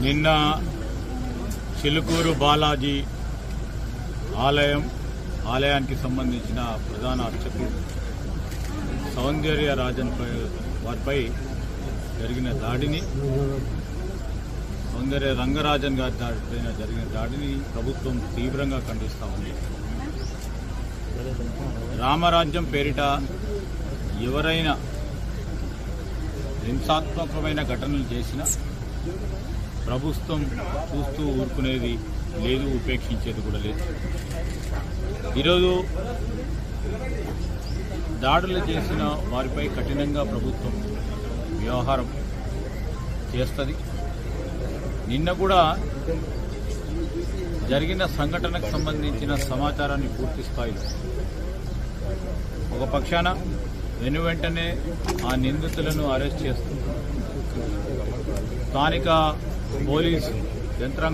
నిన్న చిలుకూరు బాలాజీ ఆలయం ఆలయానికి సంబంధించిన ప్రధాన అర్చకులు సౌందర్య రాజన్ పై వారిపై జరిగిన దాడిని సౌందర్య రంగరాజన్ గారి దాడిపైన జరిగిన దాడిని ప్రభుత్వం తీవ్రంగా ఖండిస్తా ఉంది. రామరాజ్యం పేరిట ఎవరైనా హింసాత్మకమైన ఘటనలు చేసినా ప్రభుత్వం చూస్తూ ఊరుకునేది లేదు ఉపేక్షించేది కూడా లేదు. ఈరోజు దాడులు చేసిన వారిపై కఠినంగా ప్రభుత్వం వ్యవహారం చేస్తుంది. నిన్న కూడా జరిగిన సంఘటనకు సంబంధించిన సమాచారాన్ని పూర్తి స్థాయిలో ఒక పక్షాన వెను వెంటనే ఆ నిందితులను అరెస్ట్ చేస్తూ స్థానిక పోలీసు యంత్రాంగం